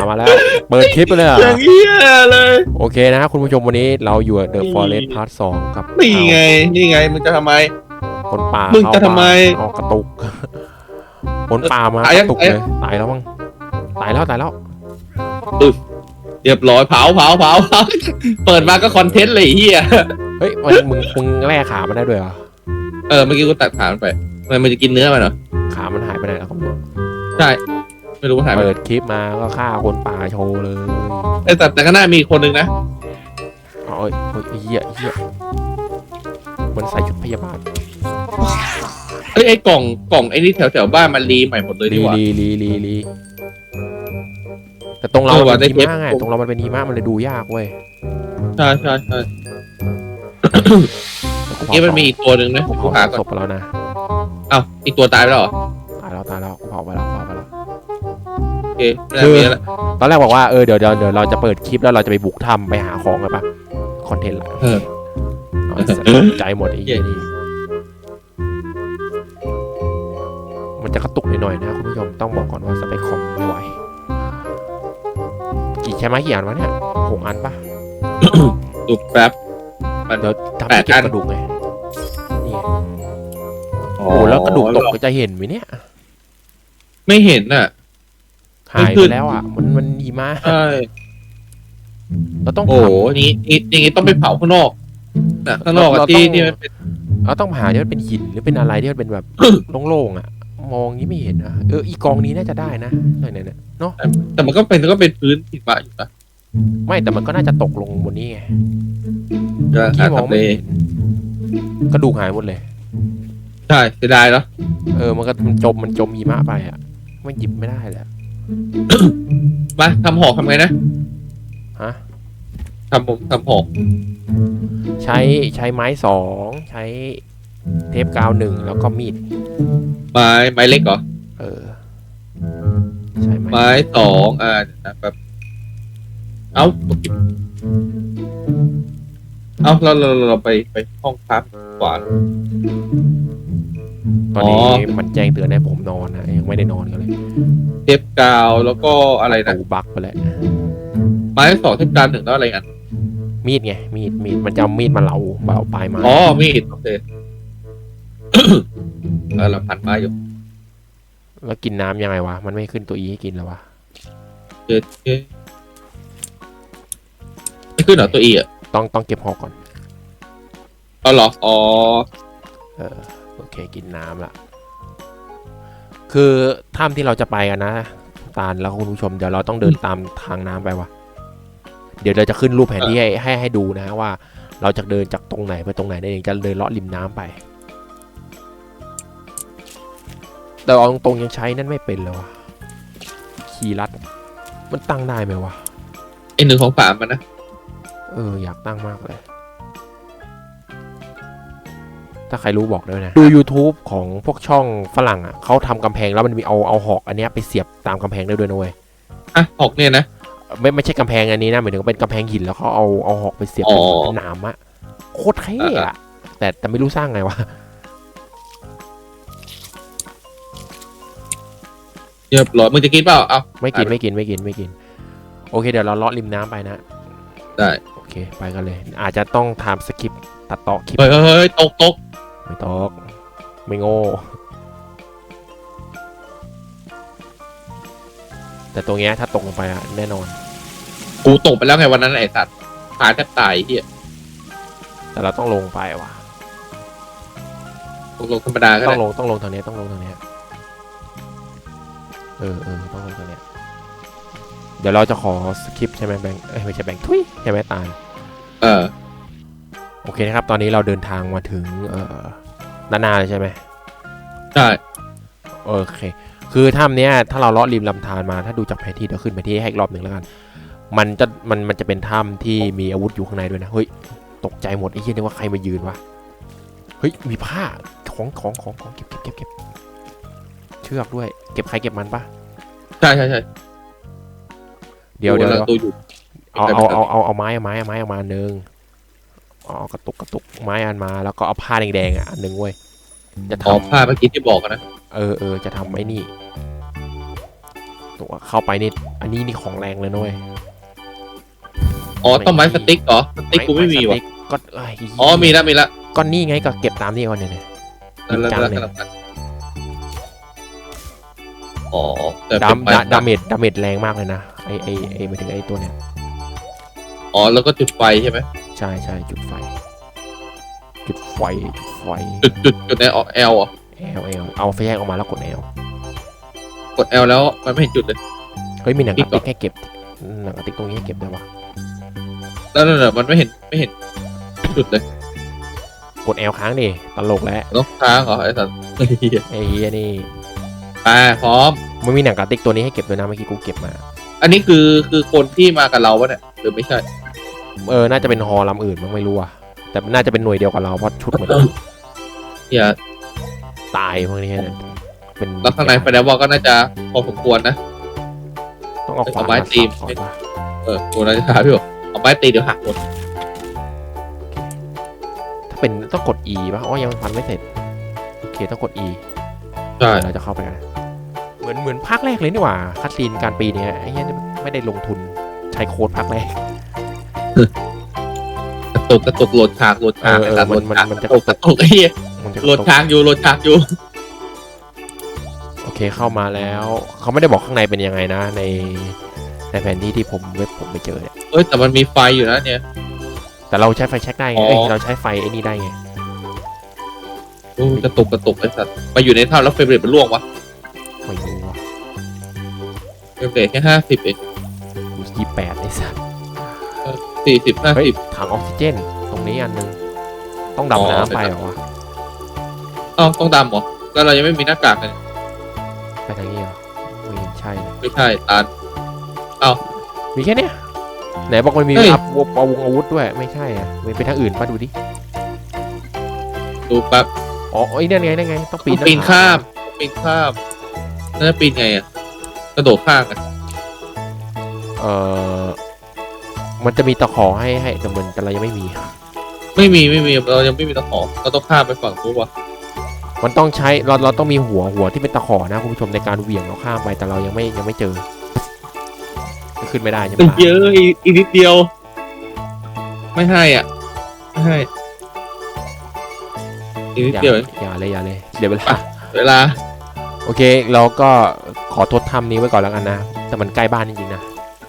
เอามาแล้ว เปิดคลิปไปเลยเหรอย่าอะงเงี้ยเลยโอเคนะคุณผู้ชมวันนี้เราอยู่เดอะฟอเรสต์พาร์ทสองกับนี่ไงนี่ไงมึงจะทำไม คนป่ามึงเข้าจะทำไมเอากระตุก คนป่ามาตายกยังระตุกตายยังเลยตายแล้วมั้งตายแล้วตายแล้วเรียบร้อยเผาเผาเผาเผาเปิดมาก็คอนเทนต์เลยไอ้เฮียเฮ้ยมึงมึงมึงแล่ขามันได้ด้วยเหรอเออเมื่อกี้กูตัดขามันไปทำไมมันจะกินเนื้อมันเหรอขามันหายไปไหนแล้วครับใช่ ไม่รู้ว่าหายไปเปิดคลิปมาก็ฆ่าคนป่าโชว์เลยเอ้ยแต่แต่ก็น่ามีคนหนึ่งนะเอาเอ้ยเฮ้ยไอ้เหี้ยไอ้เหี้ยมันใส่ชุดพยาบาลเอ้ยไอ้กล่องกล่องไอ้นี่แถวแถวบ้านมันรีใหม่หมดเลยลีนี่หว่า ลีลีลีลีแต่ตรงเราเออว่ะมันเป็นได้หิเทปมะไงตรงเรามันเป็นหิมะมันเลยดูยากเว้ยใช่ใช่ใช่แล้วเมื่อกี้มันมีอีกตัวหนึ่งนะกูกูเผาหาก่อนศพไปแล้วนะเอ้าอีกตัวตายไปแล้วเหรอตายแล้วตายแล้ว เคไม่น่ามีแล้วตอนแรกบอกว่าเออเดี๋ยวเดี๋ยวเดี๋ยวเราจะเปิดคลิปแล้วเราจะไปบุกถ้ำไปหาของกันปะคอนเทนต์ละเออ เอาเสร็จตกใจหมดไอ้เหี้ยนี่มันจะกระตุกหน่อยๆนะคุณผู้ชมต้องบอกก่อนว่าสเปคคอมไม่ไหวกี่ใช้ไม้กี่อันวะเนี่ยหกอันปะดูแป๊บมันเดี๋ยวทำแปให้ดเก็บอัน กระดูกไงนี่ไงโอ้โหแล้วกระดูกตกก็จะเห็นไหมเนี่ยไม่เห็นน่ะ หายคืไปอแล้วอะ มันมันดีมากใช่เราต้องโอ้โหทำนี่นี่อย่างงี้ต้องไปเผาข้างนอกนะข้างนอกอะเราที่ต้องที่มันเป็นเราต้องหาที่มันเป็นหินหรือเป็นอะไรที่มันเป็นแบบโล่งๆอะ มองนี้ไม่เห็นอะเอออีกองนี้น่าจะได้นะเนี่ยเนี่ยเนี่ยเนาะแต่มันก็เป็นก็เป็นพื้นหิมะอยู่นะไม่แต่มันก็น่าจะตกลงบนนี้ไงจะที่หามองทำเลไม่เห็นกระดูกหายหมดเลยใช่เสียดายเนาะเออมันก็มันจมมันจมหิมะไปอะมันหยิบไม่ได้เลยอะ มาทำหอกทำไงนะฮะ ทำผมทำหอกใช้ใช้ไม้สองใช้เทปกาวหนึ่งแล้วก็มีด ไม้ไม้เล็กเหรอ เออ ใช้ไม้ไม้สองอ่าเดี๋ยวนะแบบเอ้าเอ้าเราเราเราเราไปไปห้องพักกว่า ตอนนี้อ๋อ มันแจ้งเตือนให้ผมนอนนะยังไม่ได้นอนกันเลยเทปกาวแล้วก็อะไรนะตูบักไปแล้วไม้สองเทปกาวหนึ่งแล้วอะไรกันมีดไงมีดมีดมันจะเอามีดมาเหลาเบาปลายไม้อ๋อมีดโอเค เออเราพันไม้อยู่แล้วกินน้ำยังไงวะมันไม่ขึ้นตัวอีให้กินแล้ววะเจอเจอไม่ขึ้นเหรอตัวอีอะต้องต้องเก็บหอกก่อนเอาเหรออ๋อเออโอ เคกินน้ำละคือถ้ำที่เราจะไปกันนะตาลแล้วคุณผู้ชมเดี๋ยวเราต้องเดินตามทางน้ำไปวะเดี๋ยวเราจะขึ้นรูปแผนที่ให้ให้ให้ดูนะว่า เราจะเดินจากตรงไหนไปตรงไหนนั่นเองจะเดินเลาะริมน้ำไป แต่เอาตรงๆยังใช้นั่นไม่เป็นเลยวะคีย์ลัด มันตั้งได้ไหมวะไอหนึ่งของสามมันนะ เออ อยากตั้งมากเลย ถ้าใครรู้บอกด้วยนะ ดู YouTube ของพวกช่องฝรั่งอะเขาทำกำแพงแล้วมันมีเอาเอาหอกอันเนี้ยไปเสียบตามกำแพงได้ด้วยนะเว้ย อะหอกเนี่ยนะ ไม่ไม่ใช่กำแพงอันนี้นะหมายถึงว่าเป็นกำแพงหินแล้วเขาเอาเอาหอกไปเสียบอ๋เป็อนหนามอะโคตรเท่อะแต่แต่ไม่รู้สร้างไงวะ เรียบร้อยมึงจะกินเปล่าเอา ไม่กินอะไม่กินไม่กินไม่กิน โอเคเดี๋ยวเราเลาะริมน้ำไปนะได้ โอเคไปกันเลย อาจจะต้องทำสคริปต์ตัดต่อคลิปเฮ้ยเฮ้ยเฮ้ยตกตก ไม่ตอก ไม่โง่ แต่ตรงเนี้ยถ้าตกลงไปอะแน่นอน กูตกไปแล้วไงวันนั้นไอ้สัตว์ตายแทบตายไอ้เฮียแต่เราต้องลงไปว่ะ ตกลงธรรมดาก็ต้อได้งลงต้องลงทางเนี้ยต้องลงทางเนี้ยเออเออต้องลงทางเนี้ยเดี๋ยวเราจะขอสคริปต์ใช่ไหมแบงค์เอ้ยไม่ใช่แบงค์ทุยใช่ไหมตาล เออ โอเคนะครับ ตอนนี้เราเดินทางมาถึงเอ่อ ด้านหน้าเลยใช่ไหมใช่โอเค คือถ้ำเนี้ยถ้าเราเลาะริมลำธารมาถ้าดูจากแผนที่เดี๋ยวขึ้นไปที่ให้อีกรอบหนึ่งแล้วกัน มันจะมันมันจะเป็นถ้ำที่มีอาวุธอยู่ข้างในด้วยนะเฮ้ยตกใจหมดไอ้เหี้ยนึกว่าใครมายืนวะเฮ้ยมีผ้าของของของของเก็บเก็บเก็บเก็บเชือกด้วย เก็บใครเก็บมันปะใช่ใช่ใช่เดี๋ยวเดี๋ยวกำเดี๋ลัยวงตัวอยู่เอาเอาเอาเอาเอาไม้เอาไม้เอาไม้เอามาอันหนึ่ง เอากระตุกกระตุกไม้อันมา แล้วก็เอาผ้าแดงๆอะอันหนึ่งเว้ยจะอ๋อทำผ้าเมื่อกี้ที่บอกอะนะ เออเออจะทำไอ้นี่จตัวเข้าไปนี่อันนี้นี่ของแรงเลยนะเว้ยอ๋อต้องไม้สติ๊กเหรอ สติ๊กกูไม่มีสว่ะติ๊กก็เอ้ยอ๋อมีแล้วมีแล้วก็นี่ไงก็เก็บตามนี่ก่อนเนี่ยเนี่ย แล้วแล้วจังแล้วเลยแล้วแล้วอ๋อแต่ดาเป็นมไม้ดาดาเมจดาเมจแรงมากเลยนะไอไอไอหมายถึงไอตัวเนี้ยอ๋อแล้วก็จุดไฟใช่ไหม ใช่ใช่จุดไฟ จุดไฟจุดไฟจุดจุดจุดในออกแอลอะเอลเอลเอาไฟแยกออกมาแล้วกดเอลกดแอลแล้วมันไม่เห็นจุดเลย เฮ้ยมีหนังกระติอกให้เก็บหนังกระติกตรงนี้ให้เก็บได้ปะแล้วนั่นน่ะมันไม่เห็นไม่เห็นจุดเลย กดเอลค้างดิตลกแล้วต้องค้างเหรอไอ้สัตว์เหี้ยไอเฮียนี่ไปพร้อมมันมีหนังกระติกตัวนี้ให้เก็บด้วยนะเมื่อกี้กูเก็บมา อันนี้คือคือคนที่มากับเราวะเนี่ยหรือไม่ใช่ เออ น่าจะเป็นฮอลำอื่นมั้งไม่รู้อะแต่น่าจะเป็นหน่วยเดียวกับเราเพราะชุดเหมือนกันอย่าตายพวกนี้เนี่ยเป็นแล้วข้างในไฟแนนซ์วอลก็น่าจะพอสมควรนะ ต้องเอาขวานเอาไม้มาตี สับก่อนปะเออกูน่าจะถามพี่บอกเอาไม้ตีเดี๋ยวหักหมดถ้าเป็นต้องกด E ป่ะอ๋อยังฟันไม่เสร็จโอเคต้องกด E ใช่เดี๋ยวเราจะเข้าไปกันเหมือนเหมือนภาคแรกเลยนี่หว่าคัดซีนการปีเนี้ยไอ้เหี้ยนี่ไม่ได้ลงทุนใช้โค้ดภาคแรก กระตุกกระตุกโหลดฉากโหลดฉากเออเออไอ้สัตว์โหลดมันฉากมันกจะ ระตุกกระตุกไอ้เหี้ยมันจะโหลดฉากอยู่โหลดฉากอยู่ โอเคเข้ามาแล้ว เขาไม่ได้บอกข้างในเป็นยังไงนะ ในในแผนที่ที่ผมเว็บผมไปเจอเนี่ยเอ้ยแต่มันมีไฟอยู่นะเนี่ย แต่เราใช้ไฟแช็กได้ไงอ๋อเอ้ยเราใช้ไฟไอ้นี่ได้ไงโอ้ยกระตุกกระตุกไอ้สัตว์ไปอยู่ในถ้ำแล้วเฟรมเรทมันล่วงวะไม่รู้ว่ะเฟรมเรทแค่ห้าสิบเองกูยี่แปดไอ้สัส สี่สิบห้าเฮ้ยสิบถังออกซิเจน ตรงนี้อันนึง ต้องอ๋อดำน้ำไปเหรอวะ อ้าวต้องดำเหรอแล้วเรายังไม่มีหน้ากากเลยไปทางนี้เหรอไม่ใช่นะไม่ใช่ตาล มีแค่เนี้ยไหนบอกมันมีเฮ้ย อัพวอาวุธอาวุธด้วย ไม่ใช่อะมันเป็นทางอื่นปะดูดิ ดูแป๊บอ๋อไอ้ยนั่นไงนั่นไง ต้องปีปีนนปีนข้ามปีนข้ามนั่นจะปีนไงอะกระโดดข้ามอะเอ่อ มันจะมีตะขอให้ให้แต่มันแต่เรายังไม่มี ไม่มีไม่มีเรายังไม่มีตะขอเราต้องข้ามไปฝั่งนู้นวะมันต้องใช้เราเราต้องมีหัวหัวที่เป็นตะขอนะคุณผู้ชมในการเหวี่ยงเราข้ามไปแต่เรายังไม่ยังไม่เจอขึ้นไม่ได้ใช่ไหมเอ้ยล่ะเยอะอีกอีกนิดเดียว ไม่ให้อะไม่ให้อีกนิดอย่าเดียวเองอย่าเลยอย่าเลยเดี๋ยวเวลาเวลา โอเค เราก็ขอทดทำนี้ไว้ก่อนแล้วกันนะ แต่มันใกล้บ้านจริงๆนะ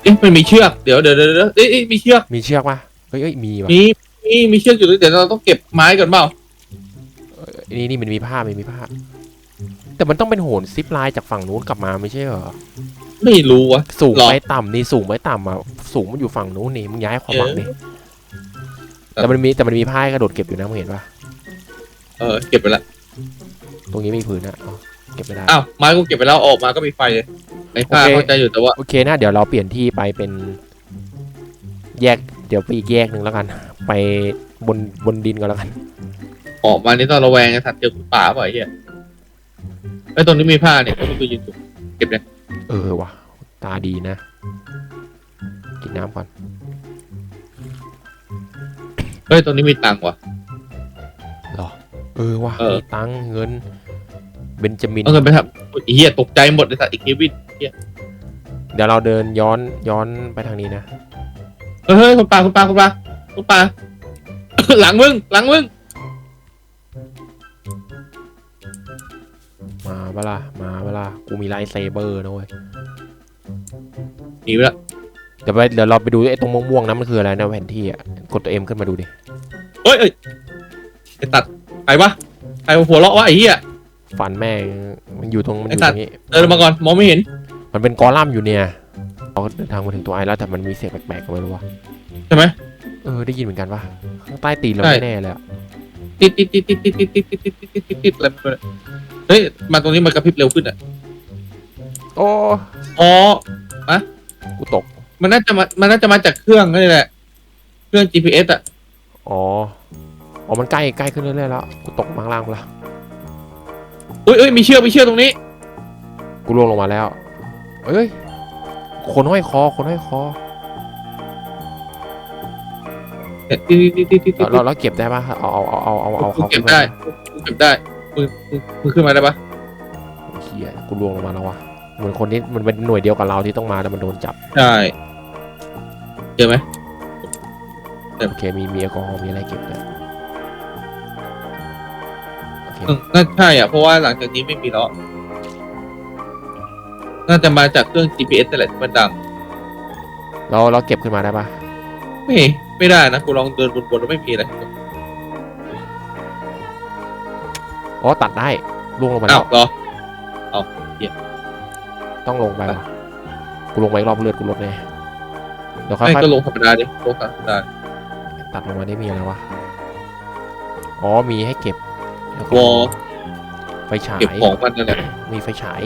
เอ๊ะมันมีเชือกเดี๋ยวเดี๋ยวเดี๋ยวเดี๋ยวเอ้ยเอ้ยมีเชือกมีเชือกปะเฮ้ยเอ้ยมีว่ะมีมีมีเชือกอยู่ด้วยเดี๋ยวเราต้องเก็บไม้ก่อนเปล่านี่นี่มันมีผ้ามันมีผ้าแต่มันต้องเป็นโหนซิปไลน์จากฝั่งนู้นกลับมาไม่ใช่เหรอไม่รู้วะสูงหรอไปต่ำนี่สูงไปต่ำอะสูงมันอยู่ฝั่งนู้นนี่มึงย้ายความหวังนี่เออแต่มันมีแต่มันมีผ้าให้กระโดดเก็บอยู่นะมึงเห็นปะเออเก็บไปละตรงนี้มีผืนนะเอาเก็บไม่ได้อ้าวไม้กูเก็บไปแล้วออกมาก็มีไฟเลย ไอ้ผ้าโอเค เข้าใจอยู่แต่ว่า โอเคนะ เดี๋ยวเราเปลี่ยนที่ไปเป็นแยก เดี๋ยวไปอีกแยกหนึ่งแล้วกัน ไปบนบนดินก่อนแล้วกัน ออกมานี่ต้องระแวงไอ้สัตว์เจอคุณป่าเปล่าไอ้เหี้ยไอ้ยตรงนี้มีผ้าเนี่ยตรงนี้กูยืนอยู่เก็บเลยเออว่ะ ตาดีนะ กินน้ำก่อน เฮ้ยตรงนี้มีตังค์ว่ะ เออว่ะเออ มีตังค์เงิน เบนจามิน เอาเงินไปทำอุ๊ยไอ้เหี้ยตกใจหมดไอ้สัตว์ไอ้เควินเดี๋ยวเราเดินย้อนย้อนไปทางนี้นะ เฮ้ยเฮ้ยคุณป่าคุณป่าคุณป่าคุณป่าหลังมึงหลังมึงมาเวลามาเวลากูมีไลท์เซเบอร์นะเว้ย หนีไปละเดี๋ยวไปเดี๋ยวเราไปดูไอ้ตรงม่วงๆนั้นมันคืออะไรนะแผนที่อะ กดตัวเอ็มขึ้นมาดูดิ เอ้ยเอ้ยไอ้ตัดใครวะใครมาหัวเราะวะไอ้เหี้ย ฟันแม่งมันอยู่ตรงมันอยู่ไอ้สัตตว์รงนี้เดินมาก่อนมองไม่เห็น มันเป็นกอลัมน์อยู่เนี่ยเราเดินทางมาถึงตัวไอแล้วแต่มันมีเสียงแปลกๆก็ไม่รู้ว่าใช่ไหมเออได้ยินเหมือนกันว่าข้างใต้ตีนเราใช่แน่ๆเลยอะติดติดติดติดติดติดติดติดติดติดติดติดติดอะไรไม่รู้เนี่ยเฮ้ยมาตรงนี้มันกระพริบเร็วขึ้นอะโอ้อ๋อกูตก มันน่าจะมามันน่าจะมาจากเครื่องนี่แหละ เครื่อง GPS อะอ๋ออ๋อมันใกล้ใกล้ขึ้นเรื่อยๆแล้วกูตกมาข้างล่างละ อุ้ยเอ้ยมีเชือกมีเชือกตรงนี้ กูล่วงลงมาแล้วเอ้ย คนห้อยคอ คนห้อยคอเนี่ยติดติดติดติดติดเราเราเราเก็บได้ปะเอาเอาเอาเอาเอาเอากูเขาเก็บขึ้นมาได้กูเก็บได้มึงมึงมึงขึ้นมาได้ปะเฮียกูล่วงลงมาแล้ววะเหมือนคนที่มันเป็นหน่วยเดียวกับเราที่ต้องมาแต่มันโดนจับใช่เจอไหมโอเคมีมีแอลกอฮอล์มีอะไรเก็บด้วยโอเคอืมน่าใช่อะเพราะว่าหลังจากนี้ไม่มีแล้ว น่าจะมาจากเครื่อง GPS แต่นแหละที่มันดังเราเราเก็บขึ้นมาได้ปะไม่ไม่ได้นะกูลองเดินบนๆแล้วไม่มีอะไรอ๋อตัดได้ล่วงลงมาอ้าแล้ววเหรอ ต้องลงไปวะกูลงไปอีกรอบเลือดกูลดแน่เดี๋ยวค่ไม่อยก็ลงธรรมดาดิลงธรรมดาๆตัดลงมาได้มีอะไรวะอ๋อมีให้เก็บ แล้วก็วอลไฟฉายเก็บของมันนั่นแหละมีไฟฉาย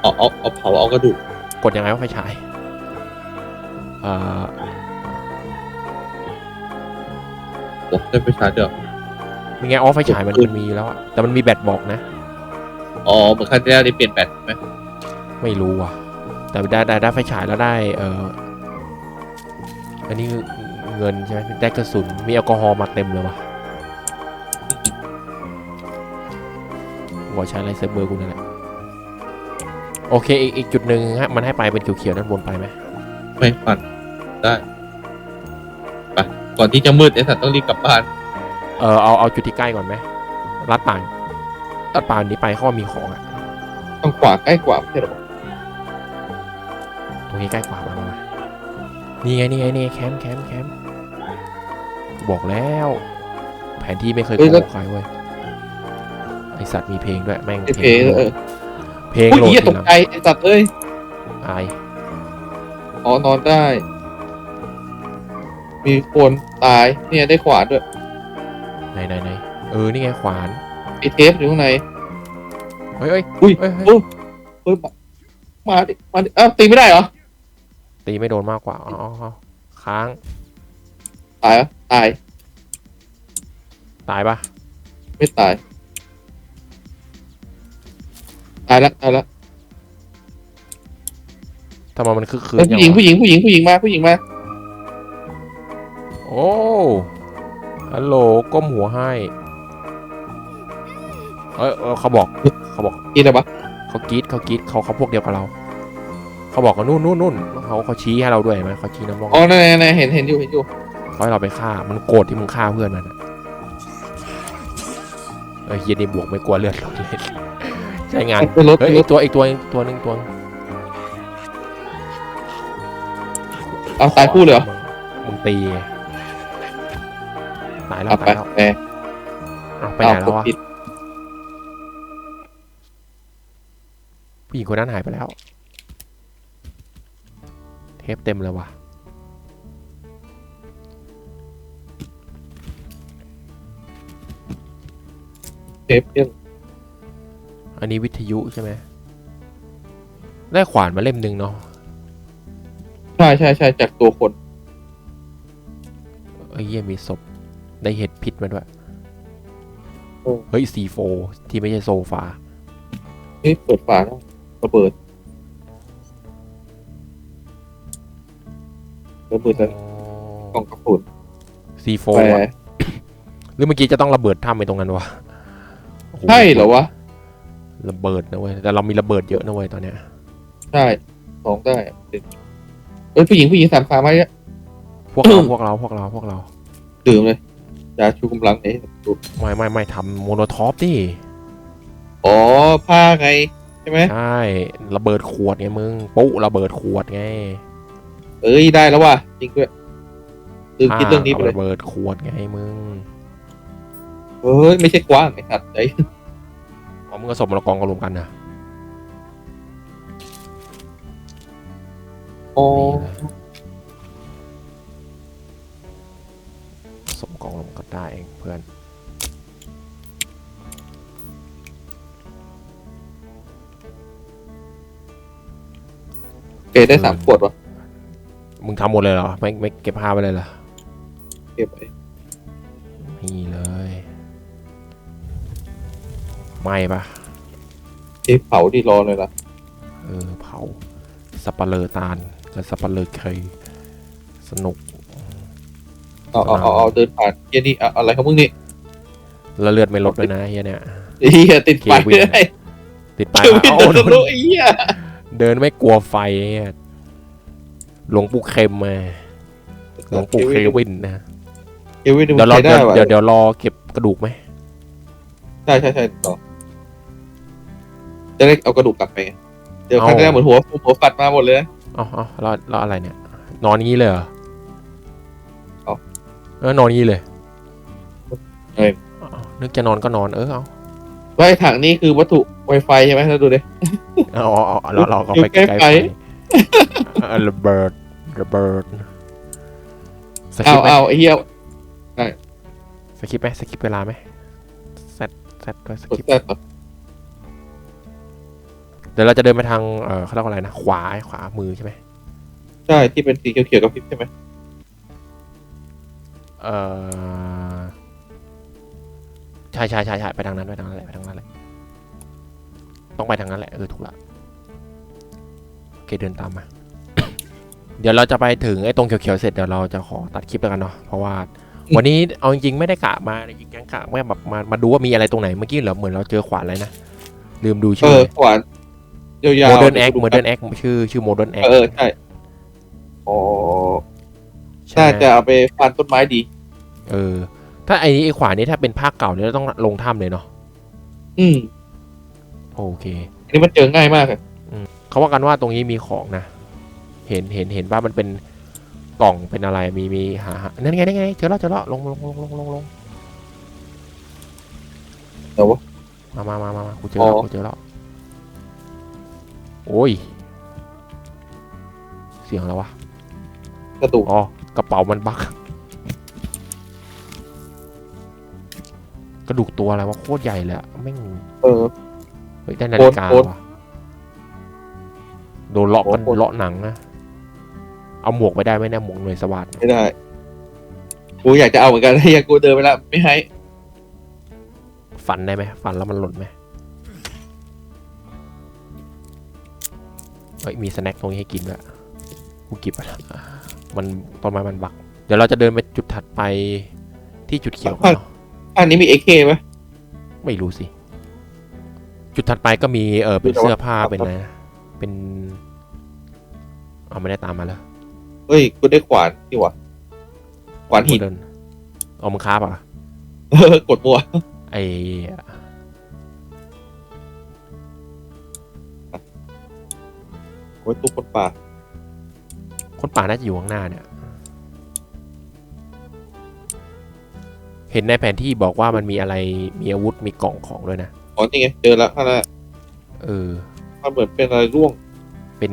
เอาเอาเอาเผาเอากระดูกกดยังไงว่าไฟฉายเอ่อโอ้ได้ไปชาร์จเดี๋ยวมีไงอ๋อไฟฉายมันกดขึ้นมันมีอยู่แล้วอะแต่มันมีแบตบอกนะอ๋อเหมือนครั้งที่แล้วได้เปลี่ยนแบตไหมไม่รู้อะ แต่ได้ได้ได้ไฟฉายแล้วได้เอออันนี้เงินใช่ไหมได้กระสุนมีแอลกอฮอล์มาเต็มเลยวะ บอกใช้อะไรเซฟเบอร์กูนั่นแหละโอเคอีกอีกจุดหนึ่งฮะมันให้ไปเป็นเขียวๆนั่นวนไปไหมไม่ปั่นได้ไปก่อนที่จะมืดไอ้สัตว์ต้องรีบกลับบ้านเออเอาเอาจุดที่ใกล้ก่อนไหมลัดป่านลัดป่านนี้ไปเขาว่ามีของอะต้องขวาใกล้กว่าไม่ใช่หรอตรงนี้ใกล้กว่ามามามานี่ไงนี่ไงนี่ไงแคมป์แคมป์แคมป์บอกแล้ว แผนที่ไม่เคยโกหกใครเว้ย ไอสัตว์มีเพลงด้วยแม่งไอ้เพเออเพลงผู้หโหลญิดงทีตกหลังใจไอ้สัตว์เอ้ยอายอ๋อนอนได้ มีคนตายเนี่ยได้ขวานด้วยไหนไหนไหนเออนี่ไงขวานไอเทปอยู่ข้างในเฮ้ยเฮ้ยอุ้ยเฮ้ยเฮ้ยโอ้เฮ้ยมามาดิมาดิอ้าวตีไม่ได้เหรอตีไม่โดนมากกว่าอ๋ออ๋ออ๋อค้างตายเหรอตาย ตายปะไม่ตาย ตายแล้วตายแล้วทำไมมันคือคืนเฮ้ยจัผู้หญิงวะผู้หญิงผู้หญิงผู้หญิงมาผู้หญิงมาโอ้ฮัลโหลก้มหัวให้เอยเออเขาบอกเขาบอกกินอะไรปะเขากรีดเขากรีดเขาเขาพวกเดียวกับเรา เขาบอกว่านู่นนู่นนู่นเขาเขาชี้ให้เราด้วยเห็นไหมเขาชี้น้ำมองอ๋อนั่นนั่นเห็นเห็นอยู่เห็นอยู่เขาให้เราไปฆ่า มันโกรธที่มึงฆ่าเพื่อนมันอะเออเฮียนี่บวกไม่กลัวเลือดลดเลย ใช้งานไปรถเฮ้ยรอีถกตัวอีกตัวอีกตัวหนึ่งตัวเอาตายคู่เลยเหรอมึงตีไงตายแล้วเอาไปตายแล้วแหมเอาไปไหนแล้ววะเอาผิดผู้หญิงคนนั้นหายไปแล้ว เทปเต็มเลยว่ะเทปยัง อันนี้วิทยุใช่ไหมได้ขวานมาเล่มหนึ่งเนาะใช่ใช่ใช่จากตัวคนเอ้ยเหี้ยมีศพได้เห็ดพิษมาด้วยโอ้ เฮ้ยซีโฟที่ไม่ใช่โซฟา เฮ้ยเปิดฝาแล้วระเบิดระเบิดแล้วกล่องกระสุนซีโฟแหมหรือเมื่อกี้จะต้องระเบิดถ้ำไปตรงนั้นวะโอ้โใช่เหรอวะ ระเบิดนะเว้ยแต่เรามีระเบิดเยอะนะเว้ยตอนเนี้ยใช่สองได้เอ้ยผู้หญิงผู้หญิงสามขามาเนี่ยพวกเราพวกเราพวกเราพวกเราดื่มเลยยาชูกำลังเอ๊ะดูไม่ไม่ไม่ทำโมโนท็อปดิอ๋อผ้าไงใช่ไหมใช่ระเบิดขวดไงมึงปุ๊ระเบิดขวดไง เอ้ยได้แล้วว่ะจริงด้วยลืมคิดเรื่องนี้ไปาเลยระเบิดขวดไงมึงเฮ้ยไม่ใช่กว้างไอ้สัตว์ไอ้อ๋อ มึงก็สมมรกองกันรวมกันนะอ๋อนี่เลยสมกองรวมกันได้เองเพื่อนเกได้สามขวดวะมึงทำหมดเลยเหรอ ไม่ไม่เก็บผ้าไปเลยเหรอ เก็บไว้นี่เลย ไม่ปะเก็บเผาดีรอเลยล่ะเออเผาสับปะเลอตาลกับสับปะเลอเคยสนุกเอาเอาเอาเอาเดินผ่านเฮียนี่เอาอะไรของมึงนี่แล้วเลือดไม่ลดเลยนะเฮียเนี่ยเฮียติดไฟเควินเลยตติดปลายเควินเอ้าโดนทะลุไอ้เหี้ยเดินไม่กลัวไฟเนี่ยหลวงปู่เข็มมาหลวงปู่เควินนะเควินนี่เดี๋มัยวนรอใช้ได้เดี๋ยวว่ะเดี๋ยวเดี๋ยวรอเก็บกระดูกไหมใช่ใช่ใช่ต่อ จะได้เอากระดูกกลับไปไงเดี๋ยวเอาครั้งแรกเหมือนหัวหัวฟัดมาหมดเลยนะเอ๋อาแล้วแล้วอะไรเนี่ย นอนอย่างนี้เลยเหรอเอาเออนอนอย่างนี้เลยเอ้ยเอานึกจะนอนก็นอนเออเอาว่าไอ้ถังนี่คือวัตถุ Wi-Fi ใช่ไหมเราดูดิ เอาเอาเอาเอาเราเราก็ไปอยู่ใกใกล้ล้ๆไฟไฟเออระเบิดระเบิดสคเอาริปต์ไหมเอาไอ้เหี้ยสคริปต์ไหมสคริปต์เวลาไหมเซตเซตด้วยสกคดริปต์แทรกก่อนเดี๋ยวเราจะเดินไปทางเออเขาเรียกว่าอะไรนะขวาขวามือใช่ไหมใช่ที่เป็นสีเขียวๆกับพริบใช่ไหมเออใช่ใช่ใช่ใช่ไปทางนั้นไปทางนั้นแหละไปทางนั้นแหละต้องไปทางนั้นแหละเออถูกละโอเคเดินตามมา เดี๋ยวเราจะไปถึงไอ้ตรงเขียวๆเสร็จเดี๋ยวเราจะขอตัดคลิปแล้วกันเนาะเพราะว่าวันนี้เอาจริงๆไม่ได้กะมาจริงๆกะแค่แบบมามาดูว่ามีอะไรตรงไหนเมื่อกี้เหรอเหมือนเราเจอขวานอะไรนะลืมดูเอชื่ออขวาน ยาวๆโมเดิร์นแอคโมเดิร์นแอคชื่อชื่อโมเดิร์นแอคเออใช่อ๋อน่าจะเอาไปฟันต้นไม้ดี เออ ถ้าไอ้นี้ไอ้ขวานนี้ถ้าเป็นภาคเก่าเนี่ยเราต้องลงถ้ำเลยเนาะอืมโอเคอันนี้มันเจอง่ายมากเลยเขาว่ากันว่าตรงนี้มีของนะ เห็นเห็นเห็นว่ามันเป็นกล่องเป็นอะไรมีมีหาหานั่นไงนั่นไงเจอแล้วเจอแล้วลงลงลงลงลงลงแต่ว่ามามามามามากูเจอแล้วอ๋อกูเจอแล้ว โอ้ย เสียงแล้ววะ กระดูกอ๋อ กระเป๋ามันบัก กระดูกตัวอะไรวะโคตรใหญ่เลยอะแม่ง เออ เฮ้ยได้นาฬิกาโคตรว่ะโดนเลาะกันโคตรเลาะหนังนะเอาหมวกไปได้ไหมเนี่ยหมวกหน่วยสวัสดไม่ได้กูอยากจะเอาเหมือนกันอยากกูเดินไปแล้วไม่ให้ฟันได้ไหมฟันแล้วมันหล่นไหม เฮ้ยมีสแน็คตรงนี้ให้กินด้วยกูเกิบไปแล้วมันต้นไม้มันบัก เดี๋ยวเราจะเดินไปจุดถัดไปที่จุดเขียวกันเนาะอันนี้มีเอเคไหมไม่รู้สิ จุดถัดไปก็มีเออเป็นเสื้อผ้าเป็นอะไรนะเป็นเอาไม่ได้ตามมาแล้วเฮ้ยกูได้ขวานนี่หวะขวานหินเดินเอามึงคาบอะเออกดมัวไอ้ โอ้ยตุ๊กคนป่า คนป่าน่าจะอยู่ข้างหน้าเนี่ย เห็นในแผนที่บอกว่ามันมีอะไร มีอาวุธ มีกล่องของด้วยนะ อ๋อ นี่ไง เจอแล้วข้างหน้าเออ มันเหมือนเป็นอะไรร่วง เป็น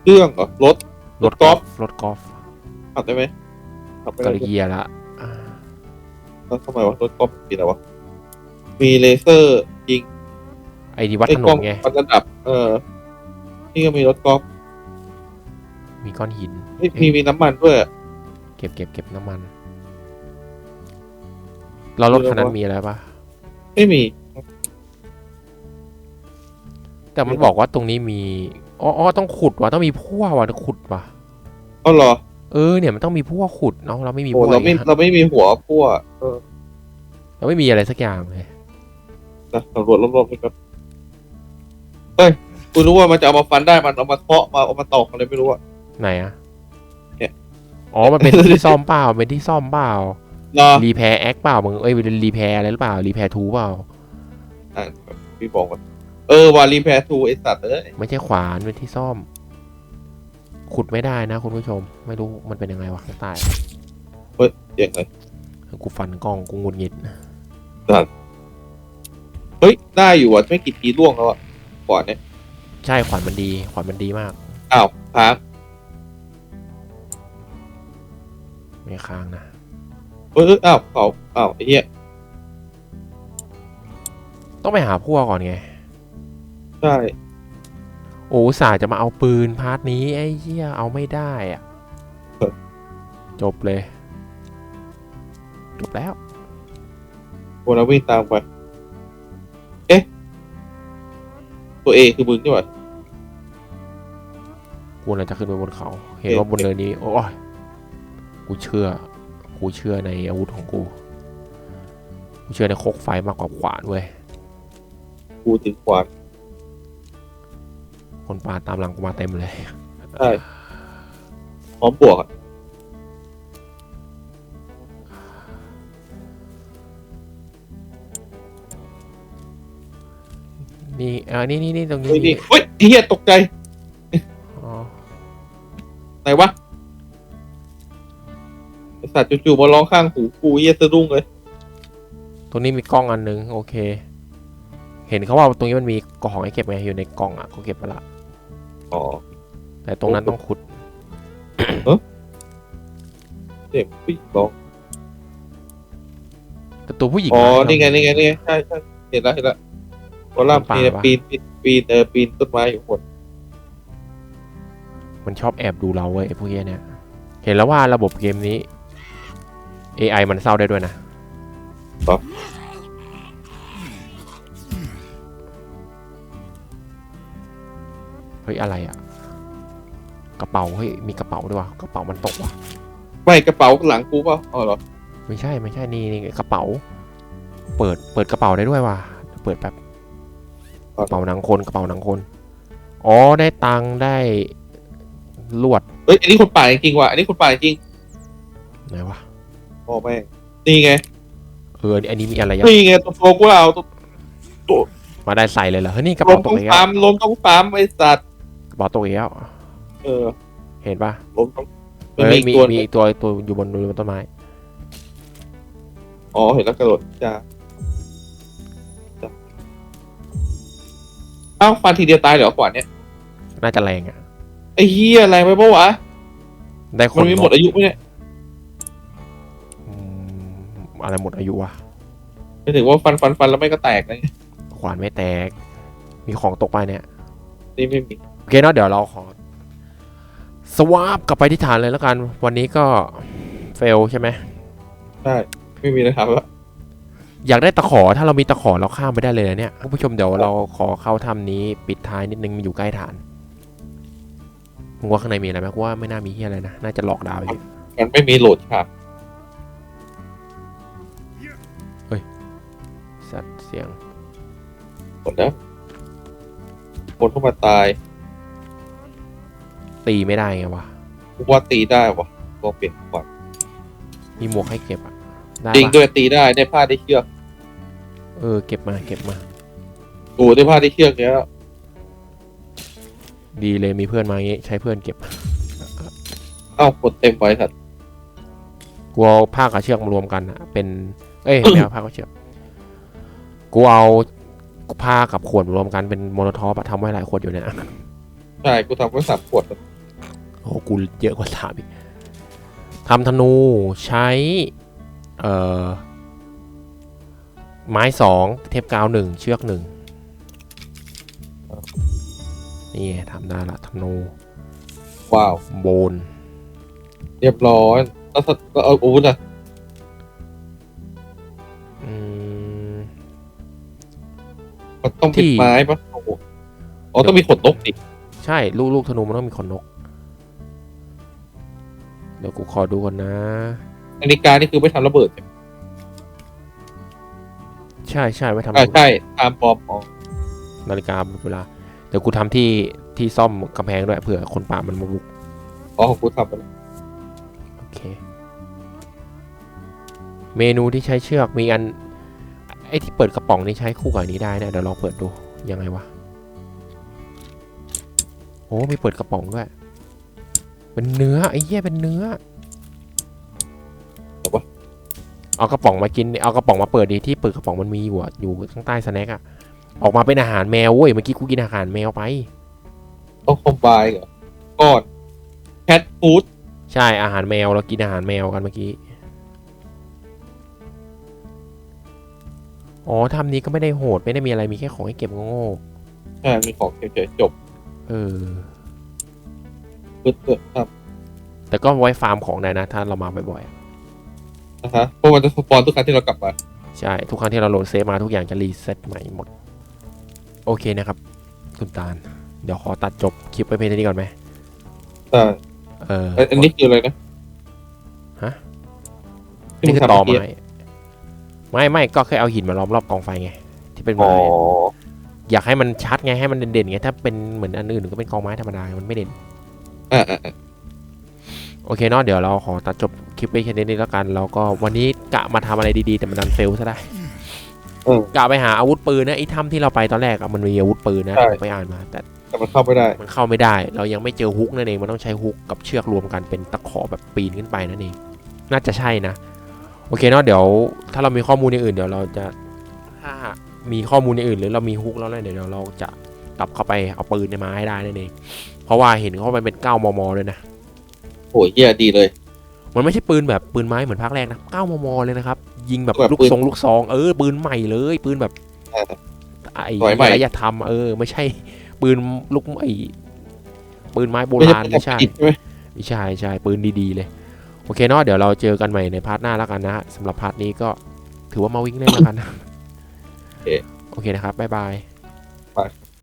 เครื่องเหรอ รถ รถกอล์ฟ รถกอล์ฟขับได้ไหมขับไปกได้ระเยียละอ่าแล้วทำไมวะ รถกอล์ฟมีอะไรวะ มีเลเซอร์ยิงไอ้ที่วัดไอ้ถนกล้อนงไงวัดระดับ เออ นี่ก็มีรถกอล์ฟมีก้อนหินเฮ้ยมีมีน้ำมันด้วย เก็บเก็บเก็บน้ำมัน เรารถคันนั้นมีอะไรปะไม่มี แต่มันบอกว่าตรงนี้มีอ๋ออ๋อต้องขุดว่ะต้องมีพั่วว่ะขุดว่ะเอาเหรอ เออเนี่ยมันต้องมีพั่วขุดเนาะเราไม่มีโอ้พั่วเราไม่อย่างเงี้ยเราไม่มีหัวพั่วเออเราไม่มีอะไรสักอย่างเลยนะสำรวจรอบๆไปครับเฮ้ย กูรู้ว่ามันจะเอามาฟันได้มันเอามาเคาะมาเอามาตอกอะไรไม่รู้อะ ไหนอะเนี่ย อ๋อ มันเป็นที่ซ่อมเปล่าเป็นที่ซ่อมเปล่า รอรีแพร์แอคเปล่ามึงเอ้ยเป็นรีแพร์อะไรหรือเปล่า รีแพร์ทูเปล่า อะพี่บอกก่อนเออวารีแพร์ทูไอสัตว์เอ้ยไม่ใช่ขวานเป็นที่ซ่อม ขุดไม่ได้นะคุณผู้ชม ไม่รู้มันเป็นยังไงวะข้างใต้เสียงเลยกูฟันกล้องกูหงุดหงิดเฮ้ยได้อยู่อะไม่กี่ทีล่วงแล้วอะก่อนเนี่ย ใช่ขวานมันดี ขวานมันดีมาก อ้าวค้างไม่ค้างนะเอยเอยอ้าวเผาอ้าวไอ้เหี้ยต้องไปหาพวกก่อนไง ใช่โอ้อุตสาห์จะมาเอาปืนพาร์ทนี้ไอ้เหี้ยเอาไม่ได้อะจบเลย จบแล้วโวนาวิ่งตามไป ตัวเอคือมึงใช่ไหมกูน่าจะขึ้นไปบนเขา เห็นว่าบนเนินนี้ โอ้ยกูเชื่อ กูเชื่อในอาวุธของกู กูเชื่อในโคกไฟมากกว่าขวานเว้ย กูถึงขวาน คนป่าตามหลังกูมาเต็มเลย ใช่พร้อมบวกอะ นี่เออนี่นี่นี่ตรงนี้เฮ้ยนี่เฮ้ยไอ้เฮียตกใจอ๋อไหนวะไอสัตว์จู่ๆมาร้องข้างหูกูเฮียสะดุ้งเลยตรงนี้มีกล้องอันหนึงโอเค เห็นเขาว่าตรงนี้มันมีกล่องให้เก็บไงอยู่ในกล่องอะเขาเก็บไปละอ๋อ แต่ตรงนั้นต้องขุดเด็กผู้หญิงร้องแต่ตัวผู้หญิงอ๋อะนี่ไง นี่ไง นี่ไง ใช่ใช่เห็นแล้วเห็นแล้ว วอลลัมป่าปีนวะปีนปีนปีนเออปีนต้นไม้อยู่บนมันชอบแอบดูเราเว้ยไอ้พวกเนี้ยเนี่ย เห็นแล้วว่าระบบเกมนี้ AI มันเศร้าได้ด้วยนะเฮ้ยอะไรอะ กระเป๋าเฮ้ยมีกระเป๋าด้วยวะกระเป๋ามันตกว่ะไม่กระเป๋าหลังกูเปล่าอ๋อเหรอไม่ใช่ไม่ใช่นี่นี่กระเป๋า เปิดเปิดกระเป๋าได้ด้วยว่ะเปิดแบบ กระเป๋าหนังคนกระเป๋าหนังคน อ๋อได้ตังค์ได้ลวดเฮ้ยอันนี้คนป่าจริงๆว่ะอันนี้คนป่าจริงไหนวะโอ้แม่งนี่ไงเอออันนี้มีอะไรยังนี่ไงตัวโฟกูเราตัวมาได้ใส่เลยเหรอเฮ้ยนี่กระลเป๋ามตต้กองอีกฟาแล้วร์มลมต้องฟาร์มไอสัตว์กระเป๋าตกอีกแล้วเออเห็นปะลมต้องเฮ้ยมีมีตัวมีอีกตัวตัวอยู่บนอยู่บนต้นไม้อ๋อเห็นแล้วกระโดดจ้าจ้า อ้าฟันทีเดียวตายเหรอขวานเนี่ยน่าจะแรงอะ ไอ้เฮียอะไรไปปะวะได้คมันนมีหมดนกอายุไหมเนี่ยอืมอะไรหมดอายุวะไม่ถึงว่าฟันฟันฟันแล้วไม่ก็แตกอะไรเงี้ยขวานไม่แตก มีของตกไปเนี่ยนี่ไม่มีโอเคเนาะเดี๋ยวเราขอสวาปกลับไปที่ฐานเลยแล้วกัน วันนี้ก็เฟลใช่ไหมใช่ไม่มีนะครับแล้ว อยากได้ตะขอถ้าเรามีตะขอเราข้ามไปได้เลยนะเนี่ยคุณผู้ชมเดี๋ยวเราขอเข้าถ้ำนี้ปิดท้ายนิดนึงมันอยู่ใกล้ฐานมึงว่าข้างในมีอะไรไหมกูว่าไม่น่ามีเฮียอะไรนะน่าจะหลอกดาวอยู่มันไม่มีโหลดค่ะสัตว์เสียงหมดแล้วคนเข้ามาตายตีไม่ได้ไงวะกูว่าตีได้วะลองเปลี่ยนก่อนมีหมวกให้เก็บอะ ได้จริงปะด้วยตีได้ได้ผ้าได้เชือกเออ เก็บมาเก็บมากูได้ผ้าได้เชือกแล้วดีเลยมีเพื่อนมาอย่างงี้ใช้เพื่อนเก็บเอ้ากดเต็มไว้สัตว์กูเอาผ้ากับเชือกมารวมกันอะเป็น เอ้ย ไม่เอาผ้ากับเชือกกูเอาผ้ากับขวดมารวมกันเป็นโมโนทอปอะทำไว้หลายขวดอยู่เนี่ยใช่กูทำไว้สามขวดโอ้โหกูเยอะกว่าสามอีกทำธนูใช้ เอ่อไม้สองเทปกาวหนึ่งเชือกหนึ่งนี่ไงทำได้ละธนูว้าวโบน เรียบร้อยแล้วสัตว์ก็เอาอาวุธอะอืม มันต้องที่เป็นไม้ปะโอ้โหอ๋อต้องมีขนนกดิใช่ลูกลูกธนูมันต้องมีขนนก เดี๋ยวกูขอดูก่อนนะ นาฬิกานี่คือไม่ทำระเบิดใช่ไหมใช่ใช่ไว้ทำอ่าใช่ตามปอมอ๋อนาฬิกาเวลาเดี๋ยวกูทำที่ที่ซ่อมกำแพงด้วยเผื่อคนป่ามันมาบุกอ๋อของกูทำไปแล้วโอเค เมนูที่ใช้เชือกมีอันไอ้ที่เปิดกระป๋องนี่ใช้คู่กับอันนี้ได้นะเดี๋ยวลองเปิดดูยังไงวะโอ้มีเปิดกระป๋องด้วยเป็นเนื้อไอ้เหี้ยเป็นเนื้อ เอากระป๋องมากินเอากระป๋องมาเปิดดีที่เปิดกระป๋องมันมีอยู่อะอยู่ข้างใต้สแน็คอะออกมาเป็นอาหารแมวเว้ยเมื่อกี้กูกินอาหารแมวไปต้องคอมไบน์เหรอก่อนแคทฟู้ดใช่อาหารแมวเรากินอาหารแมวกันเมื่อกี้อ๋อทำนี้ก็ไม่ได้โหดไม่ได้มีอะไรมีแค่ของให้เก็บโง่ใช่มีของเฉยๆจบๆเออปึ๊ดเปิดทแต่ก็ไว้ฟาร์มของได้นะ ถ้าเรามาบ่อยๆอะำ นะฮะเพราะมันจะสปอนทุกครั้งที่เรากลับมาใช่ ทุกครั้งที่เราโหลดเซฟมาทุกอย่างจะรีเซ็ตใหม่หมด โอเคนะครับ คุณตาล เดี๋ยวขอตัดจบคลิปไปเพียงเท่านี้ก่อนไหมใช่เออเอ้ยอันนี้คืออะไรนะฮะที่นี่มึงคือทำตอเมื่อกี้ไม้ไม่ไม่ก็แค่เอาหินมาล้อมรอบกองไฟไง ที่เป็นอ๋ไม้ออยากให้มันชัดไงให้มันเด่นๆไงถ้าเป็นเหมือนอันอื่นก็เป็นกองไม้ธรรมดามันไม่เด่นอ่าอ่าอ่า โอเคเนาะเดี๋ยวเราขอตัดจบคลิปไปแค่นี้แล้วกันแล้วก็วันนี้กะมาทำอะไรดีๆ แต่มันดันเฟลซะได้เออกะไปหาอาวุธปืนนะไอ้ถ้ำที่เราไปตอนแรกอะมันมีอาวุธปืนนะใช่ผมไปอ่านมา แต่แต่มันเข้าไม่ได้ มันเข้าไม่ได้ เรายังไม่เจอฮุกนั่นเองมันต้องใช้ฮุกกับเชือกรวมกันเป็นตะขอแบบปีนขึ้นไปนั่นเองน่าจะใช่นะ โอเคเนาะเดี๋ยวถ้าเรามีข้อมูลอย่างอื่นเดี๋ยวเราจะถ้ามีข้อมูลอย่างอื่น หรือเรามีฮุกแล้วเนี่ยเดี๋ยวเราจะกลับเข้าไปเอาปืนในมาให้ได้นั่นเองเพราะว่าเห็นเขาไปเป็น9มมเลยนะ โอ้ยเหี้ยดีเลย มันไม่ใช่ปืนแบบปืนไม้เหมือนภาคแรกนะ9มมเลยนะครับ ยิงแบบแบบลูกปืน ทรงลูกซองเออปืนใหม่เลย ปืนแบบอ่า ไอ้สมัยใหม่ ระยะทำเออไม่ใช่ ปืนลูกไอ้ปืนไม้โบไม่ใช่ราณเป็นไม่ใช่ผิดใช่ไหมไม่ใช่ใช่ปืนดีๆเลย โอเคเนาะเดี๋ยวเราเจอกันใหม่ในพาร์ทหน้าแล้วกันนะฮะสำหรับพาร์ทนี้ก็ถือว่ามาวิ่งเล่นแล้วกันนะโอเคโอเคนะครับ บ๊ายบาย